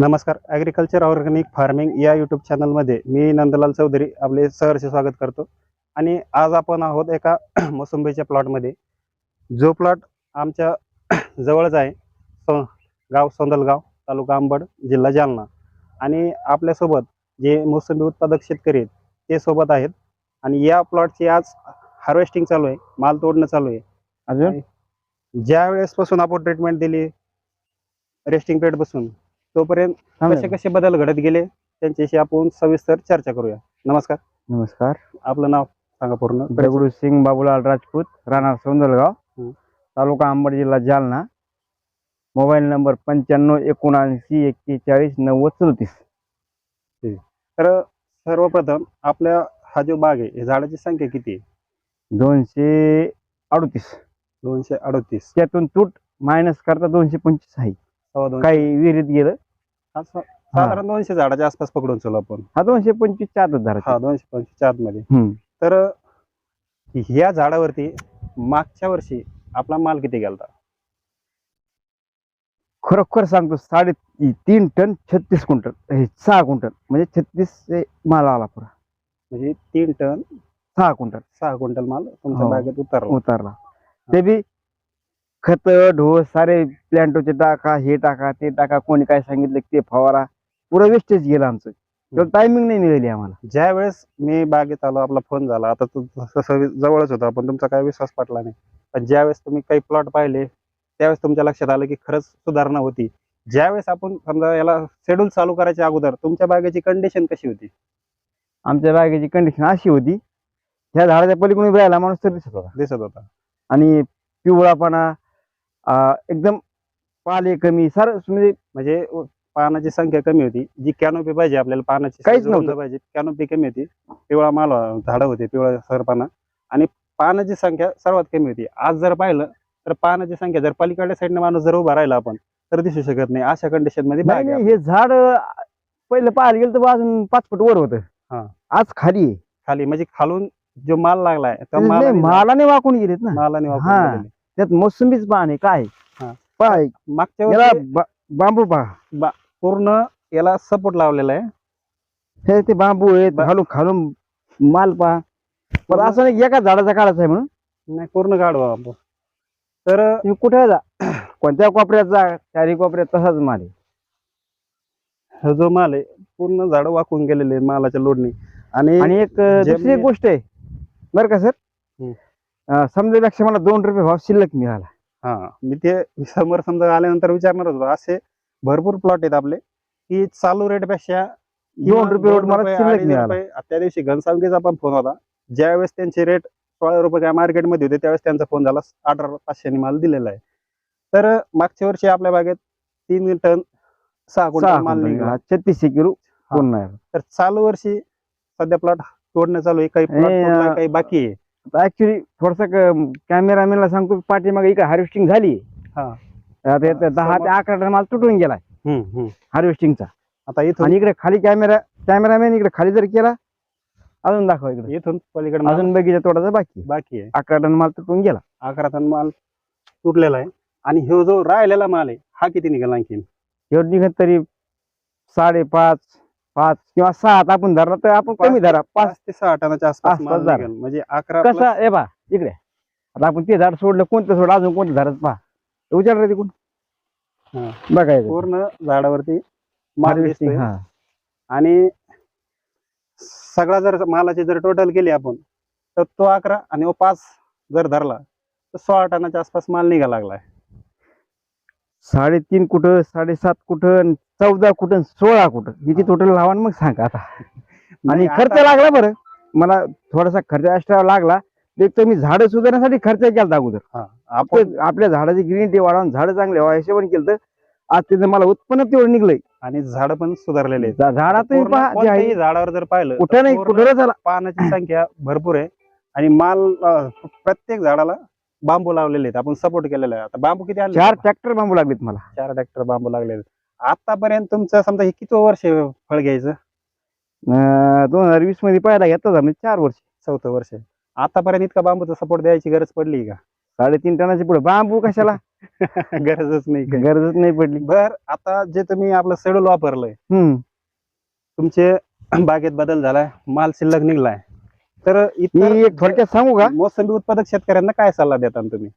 नमस्कार. Agriculture organic farming या YouTube चॅनलमध्ये मी नंदलाल चौधरी आपले सहर्ष स्वागत करतो. आणि आज आपण आहोत एका मोसंबीच्या प्लॉटमध्ये जो प्लॉट आमच्या जवळच आहे सो गाव सोंदलगाव तालुका अंबड जिल्हा जालना. आणि आपल्यासोबत जे मोसंबी उत्पादक शेतकरी आहेत ते सोबत आहेत. आणि या प्लॉटची आज हार्वेस्टिंग चालू आहे माल तोडणं चालू आहे. अजून? ज्या वेळेसपासून आपण ट्रीटमेंट दिली रेस्टिंग पिरियडपासून तोपर्यंत कसे कसे बदल घडत गेले त्यांच्याशी आपण सविस्तर चर्चा करूया. नमस्कार. नमस्कार. आपलं नाव सांगा पूर्ण. दगडू सिंग बाबूलाल राजपूत राहणार सौंदलगाव. तालुका अंबड जिल्हा जालना. मोबाईल नंबर पंच्याण्णव एकोणऐंशी एक्केचाळीस नव्वद सदतीस तर सर्वप्रथम आपल्या हा जो बाग आहे झाडाची संख्या किती आहे? दोनशे अडतीस. दोनशे अडतीस. त्यातून तूट मायनस करता दोनशे पंचवीस आहे. सव्वा दोनशे. काही विहिरीत गेलं. हा, सा- साधारण दोनशे झाडाच्या आसपास पकडून चलो आपण. हा दोनशे पंचवीसच्या आतच हा दोनशे पंचवीसच्या आतमध्ये हम्म. तर ह्या झाडावरती मागच्या वर्षी आपला माल किती गेलता? खरोखर सांगतो साडे ती- तीन टन छत्तीस क्विंटल हे सहा क्विंटल म्हणजे छत्तीस माल आला पुरा. म्हणजे तीन टन सहा क्विंटल. सहा क्विंटल माल तुमच्या हो. बागेत उतरला. उतरला. ते बी खत ढोस सारे प्लॅन्टोचे टाका हे टाका ते टाका कोणी काय सांगितलं ते फवारा. पुरं वेस्टेज गेलं आमचं. टायमिंग नाही मिळाली आम्हाला. ज्या वेळेस मी बागेत आलो आपला फोन झाला आता तसं जवळच होता पण तुमचा काही विश्वास पटला नाही. पण ज्यावेळेस तुम्ही काही प्लॉट पाहिले त्यावेळेस तुमच्या लक्षात आलं की खरंच सुधारणा होती. ज्यावेळेस आपण समजा याला शेड्यूल चालू करायच्या अगोदर तुमच्या बागेची कंडिशन कशी होती? आमच्या बागेची कंडिशन अशी होती ह्या झाडाच्या पलीकडून राहिला माणूस तर दिसत होता. दिसत होता. आणि पिवळापणा एकदम पाले कमी सर म्हणजे म्हणजे पानाची संख्या कमी होती. जी कॅनोपी पाहिजे आपल्याला पानाची काहीच नव्हतं. पाहिजे. कॅनोपी कमी होती. पिवळा माल झाडं होते पिवळा सरपाना आणि पानाची संख्या सर्वात कमी होती. आज जर पाहिलं तर पानाची संख्या जर पलीकडल्या साईडने माणूस जर उभा राहिला आपण तर दिसू शकत नाही. अशा कंडिशनमध्ये हे झाड पहिलं पाहायला गेलं तर अजून पाच फूट वर होतं. आज खाली. खाली म्हणजे खालून जो माल लागलाय त्या नाही, मालाने वाकून गेलेत ना. मालाने हा. त्यात मोसंबीच पान आहे काय. पाय मागच्या याला वर्षी बा- बांबू पहा. पूर्ण याला सपोर्ट लावलेला आहे. हे ते बांबू आहेत बा- खालून खालून माल पहा. पण असं नाही एका झाडाचा काढायचा आहे म्हणून? नाही पूर्ण गाडवा आपण तर तुम्ही कुठे जा कोणत्या कोपऱ्यात जा चारी कोपऱ्यात तसाच माल आहे. हा जो माल आहे पूर्ण झाड वाकून गेलेले आहे मालाच्या लोडनी. आणि आणि एक अं, जे दुसरी एक गोष्ट आहे. बरं का सर. समजेपेक्षा मला दोन रुपये भाव शिल्लक मिळाला. हा. मी ते समोर समजा आल्यानंतर विचारणार होतो असे भरपूर प्लॉट आहेत आपले की चालू रेटपेक्षा दोन रुपये रोड मला शिल्लक मिळाला. त्या दिवशी घनसावंगीचा पण फोन होता. ज्यावेळेस त्यांचे रेट सोळा रुपये काय मार्केटमध्ये होते त्यावेळेस त्यांचा फोन झाला अठरा पाचशे माल दिलेला आहे. तर मागच्या वर्षी आपल्या बागेत तीन टन सहा क्विंटल माल. निघाला. छत्तीसशे किलो तर चालू वर्षी सध्या प्लॉट तोडणं चालू आहे काही काही बाकी आहे. ऍक्च्युली थोडस कॅमेरामॅनला सांगतो पाठीमागे इकडे हार्वेस्टिंग झाली हा. आता इथं दहा ते अकरा टन माल तुटून गेलाय. हम्म, हम्म. हार्वेस्टिंगचा आता इथून आणि इकडे खाली कॅमेरा कॅमेरामॅन इकडे खाली जर केला अजून दाखव इकडे. इथून पलीकडे माल अजून बगीचा तोडाचा बाकी आहे. बाकी आहे. अकरा टन माल तुटून गेला. अकरा टन माल तुटलेला आहे. आणि ह्यो जो राहिलेला माल आहे हा किती निघाला आणखीन? एवढं निघत तरी साडेपाच पाच किंवा सात आपण धरला तर आपण पाच- कमी धरा. पाच पाच ते सहा टनाच्या आसपास आसपास माल जरा. निघेल. म्हणजे अकरा कसं? बा इकडे. आता आपण ते झाड सोडलं कोणतं सोडलं अजून कोणतं झाडच पहा. विचार रे तिकडून. हा. बघायचं पूर्ण झाडावरती माल Harvesting, दिसतोय. हा. आणि सगळा जर मालाची जर टोटल केली आपण तर तो अकरा आणि तो पाच जर धरला तर सोळा टनाच्या आसपास माल निघा लागलाय. साडेतीन कुठं साडेसात कुठं चौदा कुठं सोळा कुठं? हिची टोटल लावा मग सांगा आता. आणि खर्च लागला बरं. मला थोडासा खर्च एक्स्ट्रा लागला. एक तर मी झाडं सुधारण्यासाठी खर्च केला अगोदर. आपण आपल्या झाडाची ग्रीनिटी वाढवून झाडं चांगले व्हावं हिशोबाने केलं तर आज तिथं मला उत्पन्न तेवढं निघलंय. आणि झाड पण सुधारलेले आहेत. झा- झाडात तुम्ही पूर्ण पहा झाडावर जर पाहिलं कुठं नाही कुठं झाला पानाची संख्या भरपूर आहे. आणि माल प्रत्येक झाडाला बांबू लावलेले आहेत. आपण सपोर्ट केलेला आहे. आता बांबू किती आले? चार ट्रॅक्टर बांबू लागलेत मला. चार ट्रॅक्टर बांबू लागलेले आतापर्यंत तुमचं समजा हे किती वर्ष फळ घ्यायचं? दोन हजार वीसमध्ये पाहायला घेतला म्हणजे चार वर्ष. चौथं वर्ष. आतापर्यंत इतका बांबूचा सपोर्ट द्यायची गरज पडली का? साडेतीन टनाच्या पुढे. बांबू कशाला? गरजच नाही गरजच नाही पडली. बर आता जे तुम्ही आपलं शेड्यूल वापरलंय तुमचे बागेत बदल झालाय माल शिल्लक निघलाय. तर मी एक थोडक्यात सांगू का? मोसंबी उत्पादक शेतकऱ्यांना काय सल्ला देता तुम्ही?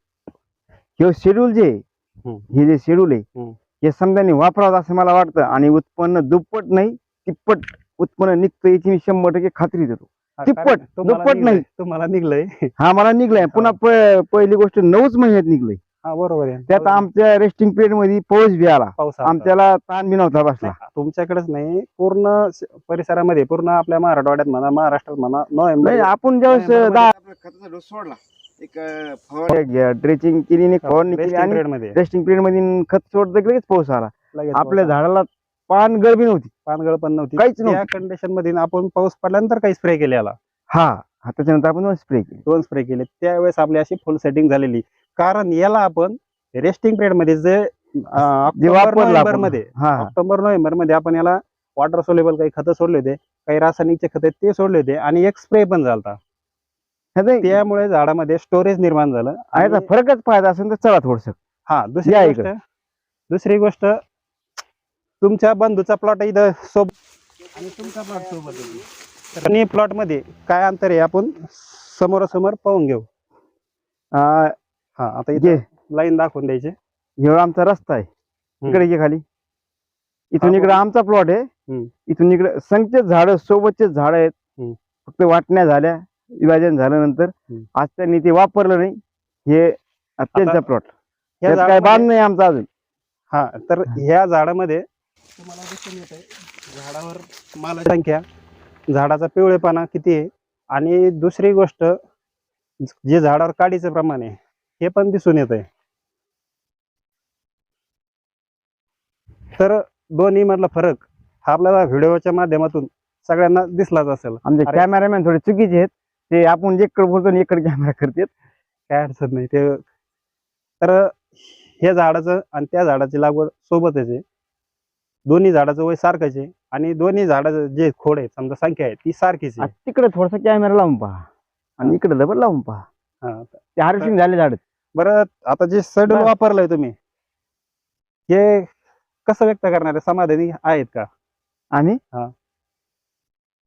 हे शेड्यूल जे हम्म. हे जे शेड्यूल आहे हम्म. हे समजाने वापरावं असं मला वाटतं आणि उत्पन्न दुप्पट नाही तिप्पट उत्पन्न निघतं याची मी शंभर टक्के खात्री देतो. हा, तिप्पट, कारण तुम्हाला दुप्पट नाही. तुम्हाला निघलंय. हा मला निघलाय. पुन्हा प- पहिली गोष्ट नऊच महिन्यात निघलंय. हा बरोबर आहे. त्यात आमच्या रेस्टिंग पिरियडमध्ये पाऊस बी आला. पाऊस. आमच्याला ताण बी नव्हता बसला. नाही, तुमच्याकडेच नाही पूर्ण स- परिसरामध्ये पूर्ण आपल्या मराठवाड्यात म्हणा महाराष्ट्रात म्हणा नोव्हेंबर नाही आपण ज्यावेळेस खताचा डोस सोडला. एक ड्रेचिंग केली फवारणी केली आणि मध्ये रेस्टिंग पिरियडमध्ये खत सोडलं की लगेच पाऊस आला. लगेच आपल्या पाऊस झाडाला पान गळबी नव्हती. आला. पानगळ पण नव्हती. काहीच त्या नव्हतं. कंडिशनमध्ये आपण पाऊस पडल्यानंतर काही स्प्रे केलेला हा हा त्याच्यानंतर आपण स्प्रे केली. दोन स्प्रे केले. त्यावेळेस आपली अशी फुल सेटिंग झालेली. कारण याला आपण रेस्टिंग पिरियडमध्ये जे ऑक्टोबर नोव्हेंबर. मध्ये हा. ऑक्टोबर नोव्हेंबरमध्ये आपण याला वॉटर सोलेबल काही खतं सोडले होते काही रासायनिकचे खते ते सोडले होते आणि एक स्प्रे पण झालता. ह्याचा त्यामुळे झाडामध्ये स्टोरेज निर्माण झालं आणि- फरकच पाहायचा असेल तर चला थोडस. हा दुसरी गोष्ट दुसरी गोष्ट तुमच्या बंधूचा प्लॉट इथं सोबत आणि तुमचा प्लॉट सोबत आणि प्लॉटमध्ये काय अंतर आहे आपण समोरासमोर पाहून घेऊ. हा आता घे. इथे लाईन दाखवून द्यायची. ह्यो आमचा रस्ता आहे. इकडे घे खाली. इथून हा, इकडे आमचा प्लॉट आहे. हम्म. इथून इकडे संख्येत झाड सोबतचे झाड आहेत. हम्म. फक्त वाटण्या झाल्या. विभाजन झाल्यानंतर हम्म. आज त्यांनी ते वापरलं नाही. हे त्यांचा आता प्लॉट त्यात काय झाडामध्ये- बांध नाही आमचा अजून. हा तर ह्या झाडामध्ये तुम्हाला दिसून येत आहे झाडावर मालाची संख्या झाडाचा पिवळेपणा किती आहे? आणि दुसरी गोष्ट जे झाडावर काडीचं प्रमाण आहे हे पण दिसून येत आहे तर दोन्ही मधला फरक हा आपल्याला व्हिडिओच्या माध्यमातून सगळ्यांना दिसलाच असेल. आमचे. कॅमेरामॅन थोडे चुकीचे आहेत. ते आपण इकडे बोलतो इकडे कॅमेरा करतात. काय अडचण नाही. ते तर हे झाडाचं आणि त्या झाडाची लागवड सोबतच आहे. दोन्ही झाडाचं वय सारखंच आहे आणि दोन्ही झाडाचं जे खोड आहे समजा संख्या आहे ती सारखीच आहे. तिकडे थोडासा कॅमेरा लावून पहा. आणि इकडे डबल लावून पहा. ते हार्वेस्टिंग झाले झाड. बरं आता जे बरं. वापरलंय तुम्ही हे कसं व्यक्त करणारे? समाधानी आहेत का? आम्ही? हा.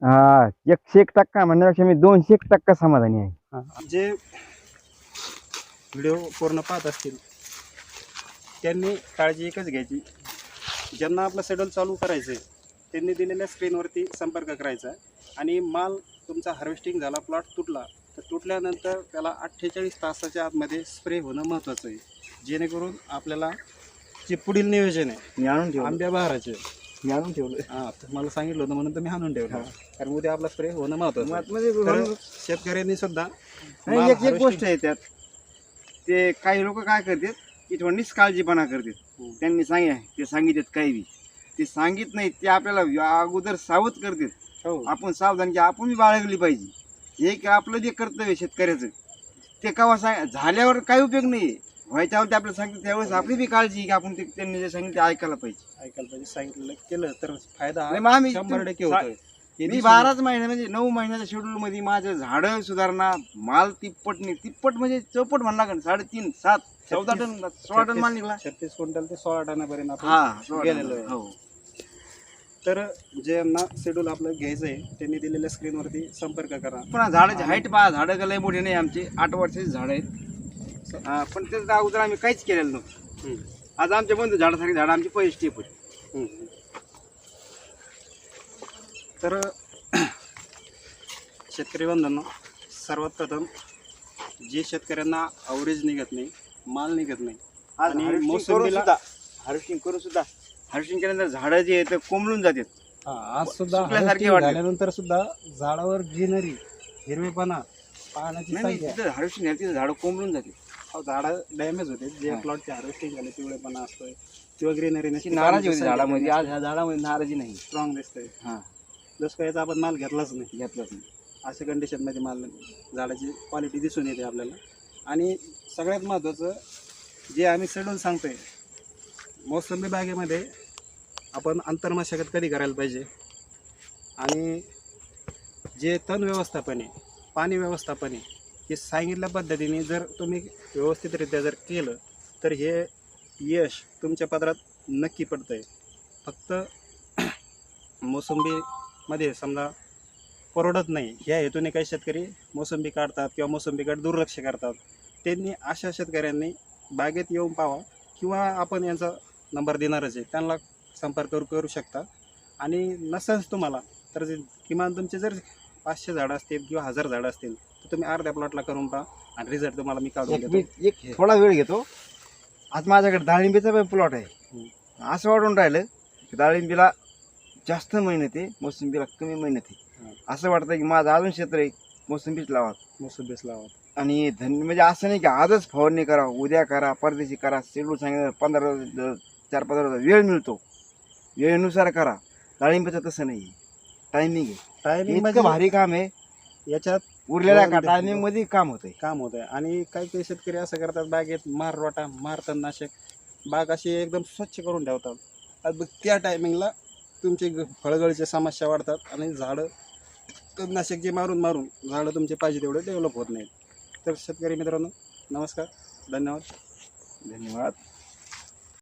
हा एकशे एक टक्का म्हणण्यापेक्षा मी दोनशे एक टक्का समाधानी आहे. जे व्हिडिओ पूर्ण पाहत असतील त्यांनी काळजी एकच घ्यायची. ज्यांना आपलं शेड्यूल चालू करायचं आहे त्यांनी दिलेल्या स्क्रीनवरती संपर्क करायचा. आणि माल तुमचा हार्वेस्टिंग झाला प्लॉट तुटला तर तुटल्यानंतर त्याला अठ्ठेचाळीस तासाच्या आतमध्ये स्प्रे होणं महत्त्वाचं आहे. जेणेकरून आपल्याला जे पुढील नियोजन आहे मी आणून आंब्या बहाराचे. मी आणून ठेवलं. हां मला सांगितलं होतं म्हणून तर मी आणून ठेवलं. कारण उद्या आपला स्प्रे होणं महत्त्वाचं आहे. तर शेतकऱ्यांनी सुद्धा नाही, एक एक गोष्ट आहे त्यात. ते काही लोक काय करतात की थोडं निष्काळजीपणा करतात. हम्म. त्यांनी सांगितलं ते सांगितलं काही बी. ते सांगित नाही ते आपल्याला अगोदर सावध करतात. हो. आपण सावधान की आपण बी बाळगली पाहिजे. हे की आपलं जे कर्तव्य शेतकऱ्याचं ते केव्हा सांग झाल्यावर काही उपयोग नाही व्हायच्यावर ते आपल्याला सांगतात त्यावेळेस आपली बी काळजी की आपण ते त्यांनी जे सांगितलं ते ऐकायला पाहिजे ऐकायला पाहिजे सांगितलेलं केलं तर फायदा नाही, मग आम्ही शंभर टक्के होतोय मी बाराच महिने म्हणजे नऊ महिन्याच्या शेड्यूल मध्ये माझं झाडं सुधारणा माल तिप्पट नाही तिप्पट म्हणजे चौपट म्हणला का साडेतीन सात चौदा टन सोळा टन माल निघला छत्तीस क्विंटल ते सोळा टनापर्यंत आपण हा सोळा टन. गेलेलो आहे. हो तर ज्यांना शेड्यूल आपलं घ्यायचं आहे त्यांनी दिलेल्या स्क्रीनवरती संपर्क करा. पुन्हा झाडाची हाईट पहा झाडं का लय मोठी नाही आमची आठ वर्षाची झाडं आहेत. हा, पण त्याच्या अगोदर आम्ही काहीच केलेलं नव्हतं. हम्म. आज आमच्या बंधू झाडासारखी झाडं आमची पहिली स्टेप होती. हम्म. तर शेतकरी बांधवांनो सर्वात प्रथम जे शेतकऱ्यांना अवरेज निघत नाही माल निघत नाही आणि मोसंबीला- सुद्धा हार्वेस्टिंग करून सुद्धा. हार्वेस्टिंग केल्यानंतर झाडं जे आहेत ते कोंबलून जातात. हा, आज सुद्धा सुकल्यासारखे harvesting वाटले. झाल्यानंतर सुद्धा झाडावर ग्रीनरी हिरवेपणा पाण्याची नाही नाही, संख्या. तिथं हार्वेस्टिंग झाली तिथं झाडं कोंबलून जाते अहो, झाडं डॅमेज होते. जे हा. प्लॉटचे हार्वेस्टिंग झाले पिवळेपणा असतोय किंवा ग्रीनरी अशी नाराजी होती झाडामध्ये. आज ह्या झाडामध्ये नाराजी नाही. स्ट्रॉंग दिसतंय. हा. जसं काय याचा आपण माल घेतलाच नाही. घेतलंच नाही. अशा कंडिशनमध्ये माल झाडाची क्वालिटी दिसून येते आपल्याला. आणि सगळ्यात महत्त्वाचं जे आम्ही शेड्यूल सांगतोय मोसंबी बागेमध्ये आपण अंतर्मशागत कधी करायला पाहिजे? आणि जे तण व्यवस्थापन आहे पाणी व्यवस्थापन आहे हे सांगितल्या पद्धतीने जर तुम्ही व्यवस्थितरित्या जर केलं तर हे यश तुमच्या पदरात नक्की पडतं आहे फक्त मोसंबीमध्ये समजा परवडत नाही ह्या हेतूने काही शेतकरी मोसंबी काढतात किंवा मोसंबीकडे दुर्लक्ष करतात. त्यांनी अशा शेतकऱ्यांनी बागेत येऊन पावा किंवा आपण यांचा नंबर देणारच आहे. त्यांना संपर्क करू करू शकता. आणि नसेल तुम्हाला तर किमान तुमचे जर पाचशे झाडं असतील किंवा हजार झाडं असतील तर तुम्ही अर्ध्या प्लॉटला करून पहा आणि रिझल्ट तुम्हाला मी काढून एक देतो. मी- एक थोडा वेळ घेतो. आज माझ्याकडे डाळिंबीचा पण प्लॉट आहे. असं वाटून राहिलं की डाळिंबीला जास्त मेहनत आहे मोसंबीला कमी मेहनत आहे. असं वाटतं की माझं अजून क्षेत्र आहे मोसंबीच लावा. मोसंबीस लावा. आणि धन म्हणजे असं नाही की आजच फवारणी करा उद्या करा परदेशी करा शेड्यूल सांगितलं पंधरा चार पंधरा वेळ मिळतो. वेळेनुसार करा. डाळिंबीचं तसं नाही टायमिंग आहे. टायमिंग इतकं म्हणजे भारी काम आहे. याच्यात उरलेल्या का टायमिंगमध्ये काम होतंय. काम होत आहे आणि काही काही शेतकरी असं करतात बागेत मार रोटा मार तणनाशक बाग अशी एकदम स्वच्छ करून ठेवतात. आणि मग त्या टायमिंगला तुमची फळगळीच्या समस्या वाढतात आणि झाडं तणनाशक जे मारून मारून झाडं तुमचे पाहिजे तेवढे डेव्हलप होत नाहीत. तर शेतकरी मित्रांनो नमस्कार. धन्यवाद. धन्यवाद.